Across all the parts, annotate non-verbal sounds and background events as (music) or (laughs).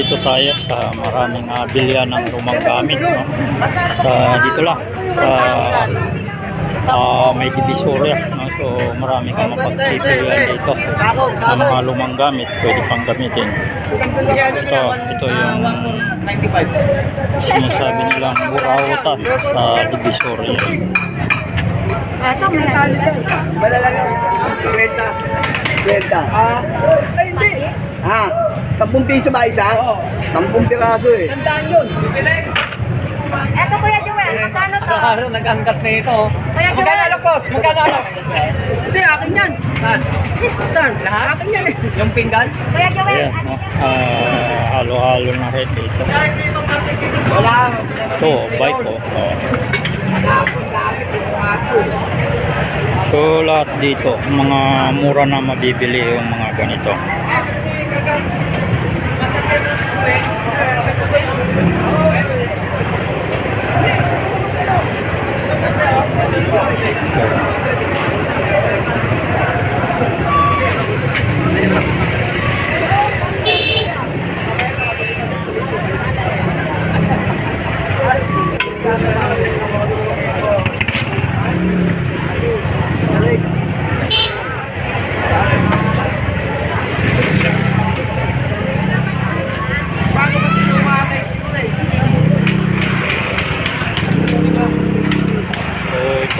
Dito tayo sa maraming uh, bilya ng lumang gamit. No? Sa, dito lang. Sa ah, may divisoria. No? So marami kang mapagpipilian dito. Ng mga lumang gamit. Pwede pang gamitin. Ito, ito yung sinasabi nilang burawutan sa divisoria. Ito, may Kwenta. Kwenta. Ah, hindi. Ha? 10 piso ba isa? Oo. 10 piraso eh. Ito Kuya Joel, magkano to? Araw nag-angkat na ito. Kuya Joel. boss? Magkano ano? Hindi, akin yan. Saan? Lahat? Akin yan eh. Yung pinggan? Kuya Joel, Ayan, no? Ah, halo-halo na rin dito. Wala. Ito, bike ko. Oh. So lahat dito, mga mura na mabibili yung mga ganito.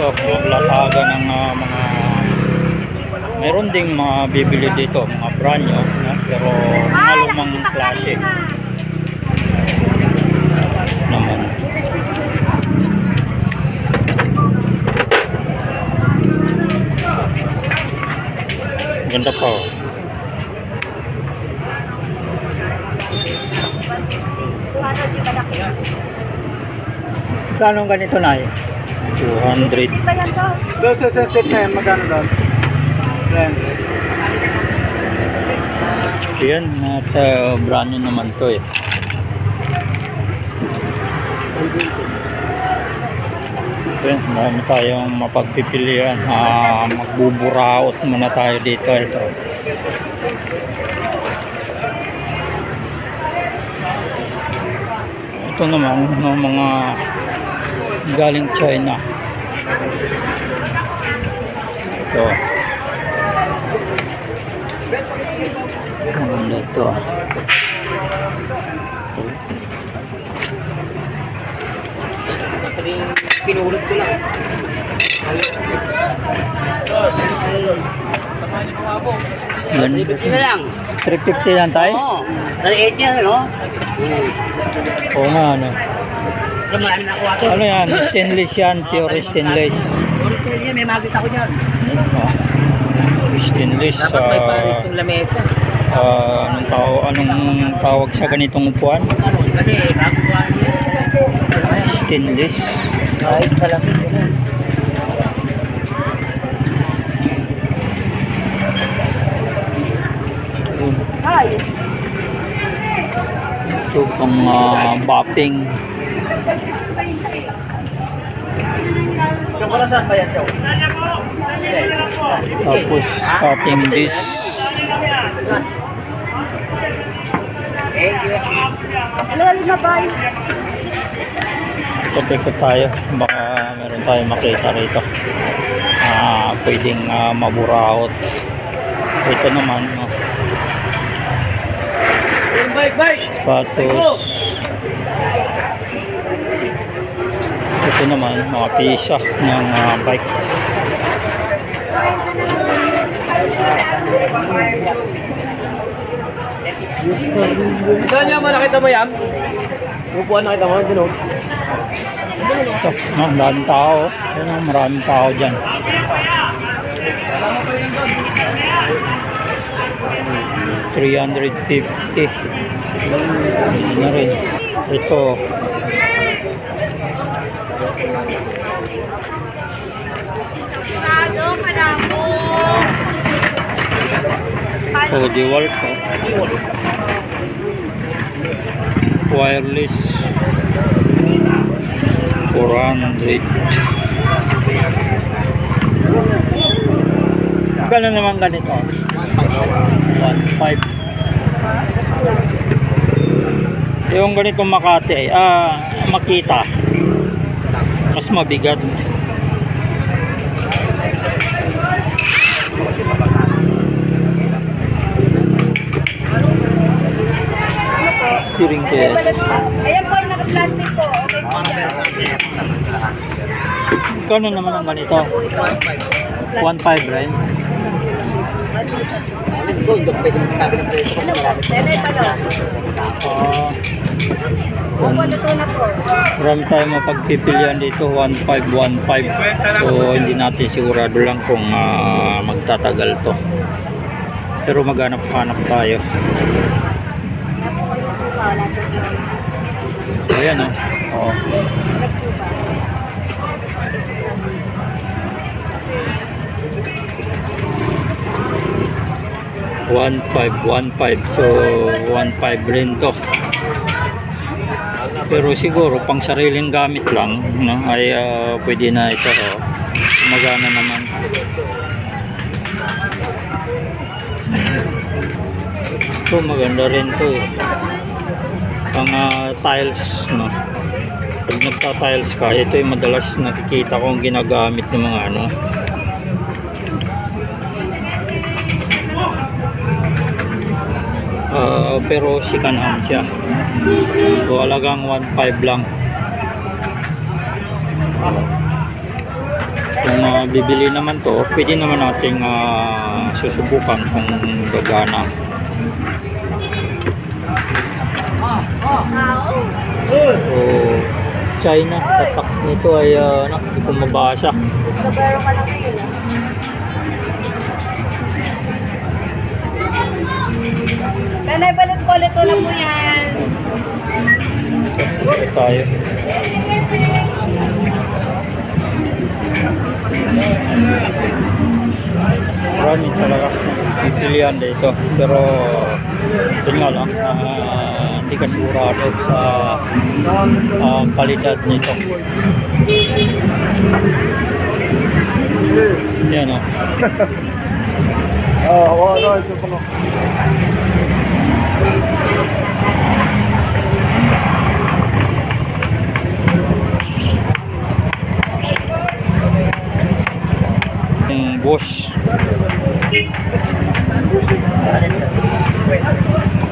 So ito, yung lataga ng ah, mga meron ding mga bibili dito, mga brand new, no? pero mga lumang klase naman. Ganda pa oh. Ganito na eh? 200 ba yan to? Doon sa sa set na yan, magkano doon? Yan. Yan, at uh, brand new naman to eh. Yan, marami tayong mapagpipilian. Ah, magbuburaot muna tayo dito. Ito. Ito naman, ng mga galing China. Ito. Ang ganda ito. Sabihin, pinulot ko lang. Yan. na lang. 350 lang tayo? Oo. Dali 8 yan, ano? Hmm. Oo nga, ano. Marami na kuha. Ano yan? Stainless yan, pure stainless. Original yan, may magit ako dyan. Stainless. Dapat may ah, paris ng lamesa. ah, anong, tao, anong tawag sa ganitong upuan? Niya. Stainless. Kahit sa lamig? Ay, Ito pang ah, bopping. Tapos cutting this. Ikot-ikot tayo. Baka meron tayong makita rito. Ah, pwedeng ah, maburaot. Ito naman, no, sapatos. Ito naman, mga pisa ng ah, bike. Saan niya nakita mo yan? Upuan nakita mo, dun oh. Ito, no, daming tao. Ano, maraming tao dyan. Three hundred fifty. na rin. Ito. Oh, di work. Oh. Wireless. 400. Magkano naman ganito? 1.5. Yung ganitong Makati, ah, makita. Mabigat. Siring kaya. Ayan po, naka-plastic po. Okay po. Kano naman ang ganito? 1.5 rin. Hindi ko, hindi ko pwede magsabi ng presyo kasi marami ko na sa ako. Opo, luto na po. Marami tayong mapagpipilian dito, 1515. So, hindi natin sigurado lang kung uh, magtatagal to. Pero maghanap-hanap tayo. Ayan o. Oh. Oo. 1515 so 15 rin to pero siguro pang sariling gamit lang no, ay uh, pwede na ito oh. magana naman ito maganda rin to eh. pang uh, tiles no pag nagta tiles ka ito yung madalas nakikita kong ginagamit ng mga ano Ah, pero second hand siya. So, alagang 1.5 lang. Kung ah, bibili naman to, pwede naman nating ah, susubukan kung gagana. So, China, tatak nito ay ano, hindi ko mabasa. Ka lang yun. Tenay, balit po, yan. Ito tayo. Marami talaga pipilian dito. Pero yun nga lang, ah, hindi ka sigurado sa ah, kalidad nito. Yan o. Oo, (laughs) oo, oo. Ito pa Yung bush.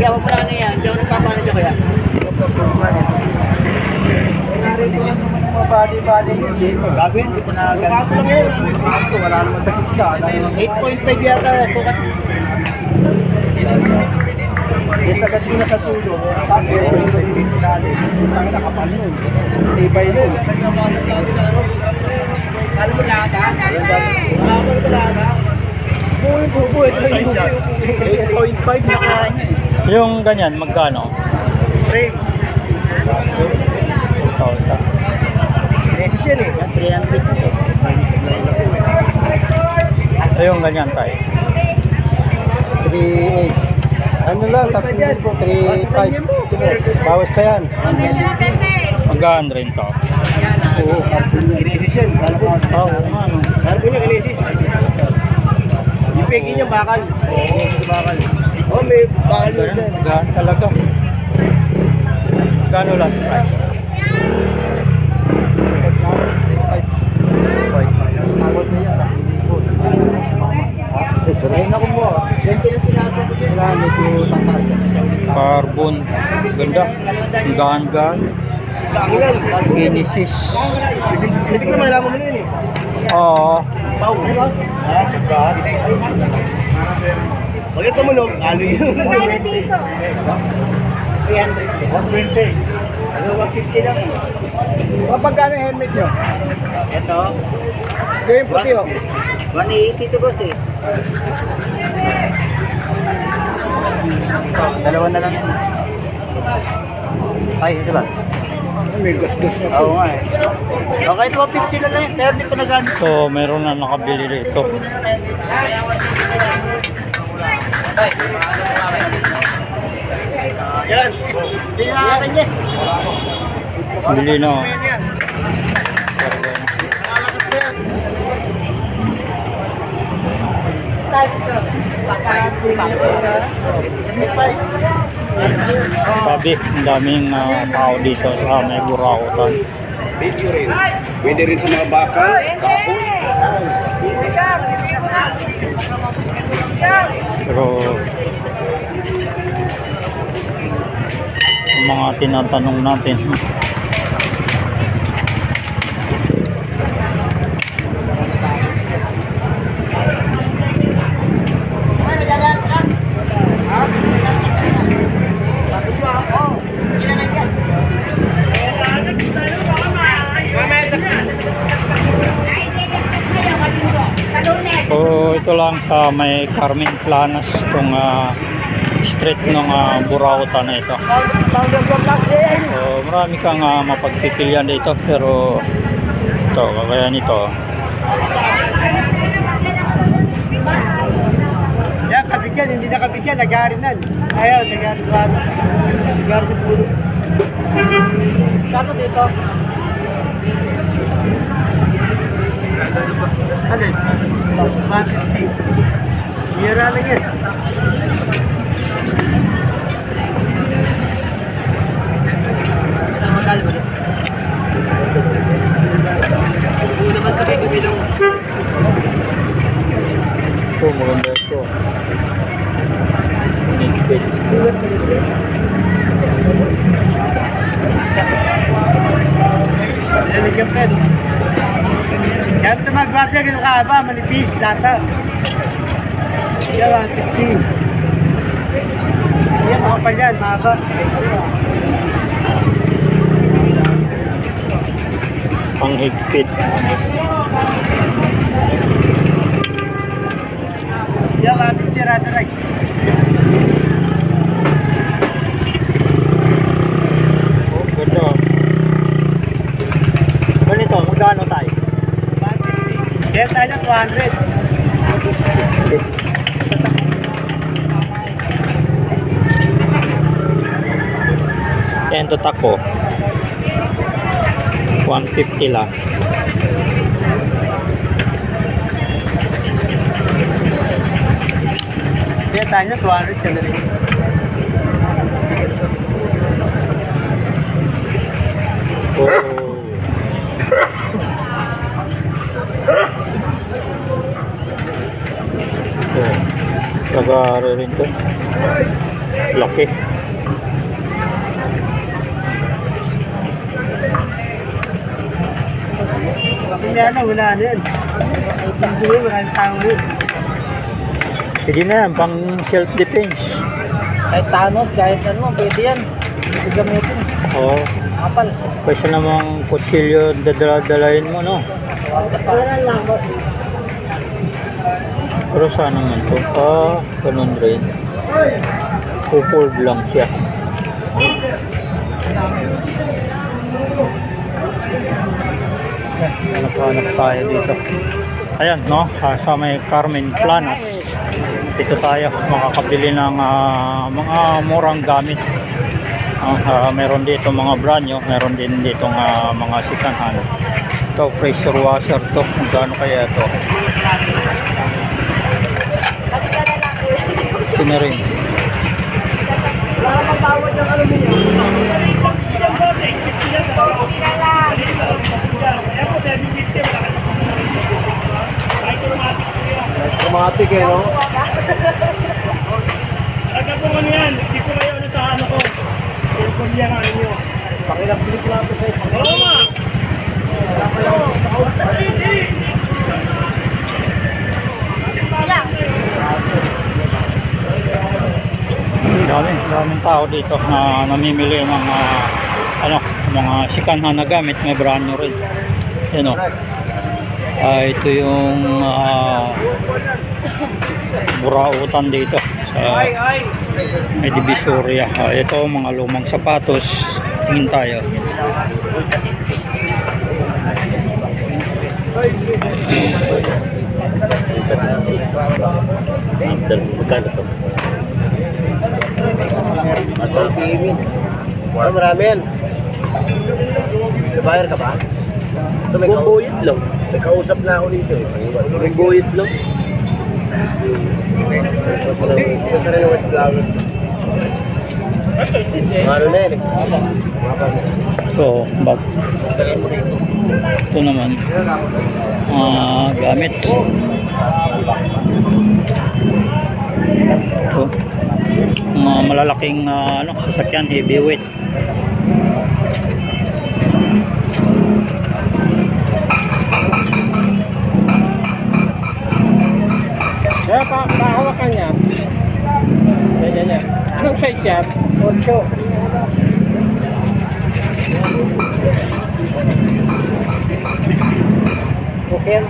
Kaya wag mo na ano yan. Hindi ako nagpapano dyan kaya. Body-body dito. Gagawin, hindi pa na ganito lang yan. Wala naman sa kita. 8.5 yata. Sukat. Eh, sagad mo na sa tulo. Kasi, Ang nakapal nun. Ibay nun. Alam mo lahat ha? Alam mo lahat ha? Yung tubo, ito yung tubo. 8.5 naka... Yung ganyan, magkano? Frame. 1,000. Yan eh. 300. Ayun, ganyan tayo. 3.8. Ano lang, taxi po, 3.5. Sige, bawas pa yan. Magkaan rin to. Oo, kinesis yan. Oo, ano. Carbon niya, kinesis. Yung pegi niya, bakal. Oo, bakal. Oh, may bakal yun siya. Gaan talaga. Gano last price? Takot na yan. Ayun ako mo. Ganti na sinabi ko. Wala, medyo tataas ka na siya. Carbon. Ganda. Ang gaan-gaan. Genesis. Hindi ko naman alam mo na yun eh. Oo. Pau. Ha? Gaan? Pag ito mulog, ano yun? Kaya dito. 300. 120. Ano, 150 lang. Kapag helmet nyo? Ito. Ito yung puti oh. 180 to boss eh. Dalawa na lang. Ay, ito ba? May gastos na Oo nga eh. Okay, 250 na lang yun. 30 pa na gano'n. So, meron na nakabili rito. Yan. Hindi na akin yan. Bili na. na yan. Sabi, ang daming ah, tao dito sa may Burautan. Video rin. Pwede rin sa mga bakal, kahoy. Pero ang mga tinatanong natin So ito lang sa may Carmen Planas itong ah, street ng uh, Burautan na ito. So marami kang ah, mapagpipilian dito pero ito kagaya nito. Yan, kabigyan, hindi na kabigyan, nag-aari na. Ayaw. Nag-aari sa pulo. Saan dito? Ano yun? Mantis. Hira lang yan. Magkali ba? Una naman kami gumilang. Ito maganda ito. Higpit. Lalagyan ka. Kaya ito mag-brasya, ganun ka ba? Manipis, lata. Yan, 150. Yan, makapal yan, mahaba. Ang higpit. Yan, 150 rata right. 150. Kaya tayo 200. Yan to tako. 150 lang. Kaya tayo 200 ka. Oh. Taga rin to. Laki. Hindi na, wala na yan. Hindi mo, wala. Sige na yan, pang self-defense. Kahit tanot, kahit ano, pwede yan. Pwede gamitin. Oo. Kapal. Kaysa namang kutsilyo dadala-dalayin mo, no? Wala lang. Pero saan naman to? Ah, ganun rin. Kupold lang siya. Hanap-hanap tayo dito. Ayan, no? Ah, sa may Carmen Planas. Dito tayo makakabili ng ah, mga murang gamit. Ah, ah, meron dito mga brand new, meron din dito nga mga sikanhan. Ito, pressure washer to. Magkano kaya ito? Ito na rin. Automatic eh, no? Agad po ano yan, hindi ko kayo ano sa ano ko. Cellphone yan ano nyo. Pakilang bilik lang ito sa'yo. Oo nga. Dami, daming tao dito na namimili ng mga ano, mga sikanhan na gamit, may brand new rin. Yan o. Ah, ito yung ah, burautan dito sa ay. may divisoria. Ah, ito mga lumang sapatos. Tingin tayo. Ito, gaming. Ano, marami yan. Nabayar ka ba? Ito, may kausap lang. May kausap na ako dito. eh. May buhit lang. Ano na eh. So, bag. Ito naman. ah gamit. Ito. Mga malalaking ah, ano, sasakyan, heavyweight. Kaya pa, pahawakan niya. Ganyan niya. Anong size yan? 8. Okay.